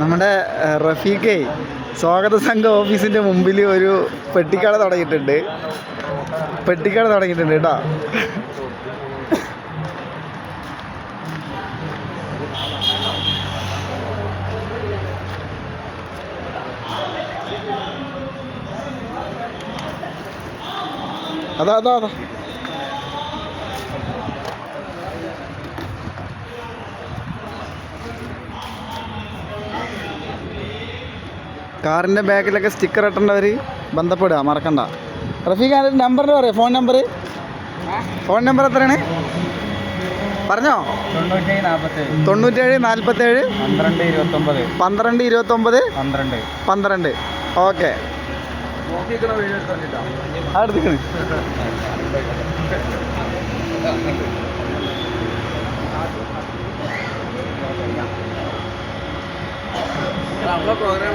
നമ്മുടെ റഫീഖെ സ്വാഗത സംഘ ഓഫീസിന്റെ മുമ്പിൽ ഒരു പെട്ടിക്കട തുടങ്ങിയിട്ടുണ്ട്. പെട്ടിക്കട തുടങ്ങിയിട്ടുണ്ട് കേട്ടോ. അതാ അതാ അതാ. കാറിന്റെ ബാക്കിലൊക്കെ സ്റ്റിക്കർ ഇട്ടേണ്ടവർ ബന്ധപ്പെടുക മറക്കണ്ട. റഫീഖ് അതിന്റെ നമ്പറിന് പറയാം ഫോൺ നമ്പർ ഫോൺ നമ്പർ എത്രയാണ്? പറഞ്ഞോ? തൊണ്ണൂറ്റേഴ് നാൽപ്പത്തേഴ് പന്ത്രണ്ട് ഇരുപത്തൊമ്പത്. പന്ത്രണ്ട് ഇരുപത്തൊമ്പത്. പന്ത്രണ്ട്. പന്ത്രണ്ട്. ഓക്കെ. അടുത്തേക്കണ് നമ്മളെ പ്രോഗ്രാം